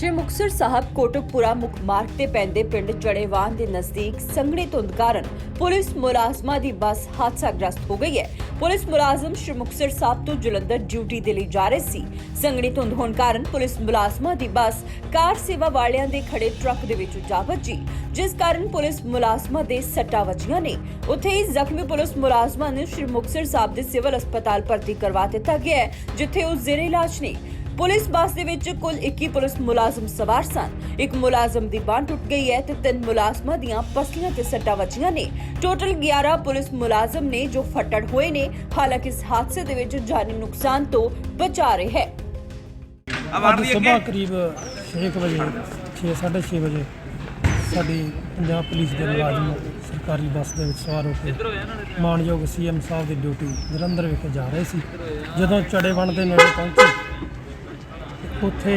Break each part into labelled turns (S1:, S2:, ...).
S1: ਸ਼੍ਰੀ ਮੁਕਤਸਰ ਸਾਹਿਬ ਕੋਟਕਪੁਰਾ ਮੁੱਖ ਮਾਰਗ ਤੇ ਪੈਂਦੇ ਪਿੰਡ ਚੜੇਵਾਨ ਦੇ ਨਜ਼ਦੀਕ ਸੰਘਣੀ ਧੁੰਦ ਕਾਰਨ ਪੁਲਿਸ ਮੁਲਾਜ਼ਮਾਂ ਦੀ ਬੱਸ ਹਾਦਸਾਗ੍ਰਸਤ ਹੋ ਗਈ ਹੈ। ਪੁਲਿਸ ਮੁਲਾਜ਼ਮ ਸ਼੍ਰੀ ਮੁਕਤਸਰ ਸਾਹਿਬ ਤੋਂ ਜਲੰਧਰ ਡਿਊਟੀ ਦੇ ਲਈ ਜਾ ਰਹੇ ਸੀ। ਸੰਘਣੀ ਧੁੰਦ ਹੋਣ ਕਾਰਨ ਪੁਲਿਸ ਮੁਲਾਜ਼ਮਾਂ ਦੀ ਬੱਸ ਕਾਰ ਸੇਵਾ ਵਾਲਿਆਂ ਦੇ ਖੜੇ ਟਰੱਕ ਦੇ ਵਿੱਚ ਜਾ ਵੱਜੀ, ਜਿਸ ਕਾਰਨ ਪੁਲਿਸ ਮੁਲਾਜ਼ਮਾਂ ਦੇ ਸੱਟਾਂ ਵੱਜੀਆਂ ਨੇ। ਉੱਥੇ ਹੀ ਜ਼ਖਮੀ ਪੁਲਿਸ ਮੁਲਾਜ਼ਮਾਂ ਨੂੰ ਸ਼੍ਰੀ ਮੁਕਤਸਰ ਸਾਹਿਬ ਦੇ ਸਿਵਲ ਹਸਪਤਾਲ ਭਰਤੀ ਕਰਵਾ ਦਿੱਤਾ ਗਿਆ ਹੈ, ਜਿੱਥੇ ਉਹ ਜ਼ੇਰੇ ਇਲਾਜ ਨੇ। ਪੁਲਿਸ ਬੱਸ ਦੇ ਵਿੱਚ ਕੁੱਲ 21 ਪੁਲਿਸ ਮੁਲਾਜ਼ਮ ਸਵਾਰ ਸਨ। ਇੱਕ ਮੁਲਾਜ਼ਮ ਦੀ ਬਾਂਹ ਟੁੱਟ ਗਈ ਹੈ ਤੇ ਤਿੰਨ ਮੁਲਾਜ਼ਮਾਂ ਦੀਆਂ ਪਸਲੀਆਂ ਤੇ ਸੱਟਾਂ ਵੱਜੀਆਂ ਨੇ। ਟੋਟਲ 11 ਪੁਲਿਸ ਮੁਲਾਜ਼ਮ ਨੇ ਜੋ ਫੱਟੜ ਹੋਏ ਨੇ ਹਾਲਾਂਕਿ ਇਸ ਹਾਦਸੇ ਦੇ ਵਿੱਚ ਜਾਨੀ ਨੁਕਸਾਨ ਤੋਂ ਬਚਾ ਰਹੇ ਹੈ।
S2: ਅੱਜ ਸਵੇਰ ਕਰੀਬ 6 ਵਜੇ 6:30 ਵਜੇ ਸਾਡੀ ਪੰਜਾਬ ਪੁਲਿਸ ਦੇ ਮੁਲਾਜ਼ਮ ਸਰਕਾਰੀ ਬੱਸ ਦੇ ਵਿੱਚ ਸਵਾਰ ਹੋ ਕੇ ਮਾਨਯੋਗ ਸੀਐਮ ਸਾਹਿਬ ਦੀ ਡਿਊਟੀ ਜਲੰਧਰ ਵਿਖੇ ਜਾ ਰਹੇ ਸੀ। ਜਦੋਂ ਚੜੇਵਣ ਦੇ ਨੇੜੇ ਪਹੁੰਚੇ ਉੱਥੇ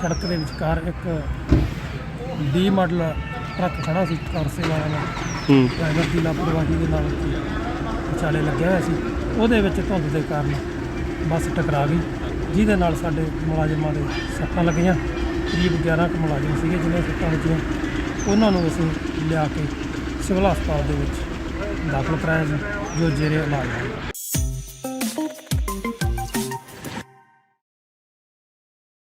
S2: ਸੜਕ ਦੇ ਵਿਚਕਾਰ ਇੱਕ ਡੀ ਮਾਡਲ ਟਰੱਕ ਖੜਾ ਸੀ ਕਾਰ ਸੇਵਾ ਵਾਲਾ। ਡਰਾਈਵਰ ਦੀ ਲਾਪਰਵਾਹੀ ਦੇ ਨਾਲ ਵਿਚਾਲੇ ਲੱਗਿਆ ਹੋਇਆ ਸੀ। ਉਹਦੇ ਵਿੱਚ ਧੁੰਦ ਦੇ ਕਾਰਨ ਬੱਸ ਟਕਰਾ ਗਈ ਜਿਹਦੇ ਨਾਲ ਸਾਡੇ ਮੁਲਾਜ਼ਮਾਂ ਦੇ ਸੱਟਾਂ ਲੱਗੀਆਂ। ਕਰੀਬ 11 ਕੁ ਮੁਲਾਜ਼ਮ ਸੀਗੇ ਜਿਨ੍ਹਾਂ ਦੇ ਸੱਟਾਂ ਵੱਜੀਆਂ ਉਹਨਾਂ ਨੂੰ ਅਸੀਂ ਲਿਆ ਕੇ ਸਿਵਲ ਹਸਪਤਾਲ ਦੇ ਵਿੱਚ ਦਾਖਲ ਕਰਾਇਆ ਸੀ ਜੋ ਜੇਰੇ ਇਲਾਜ ਹੈ।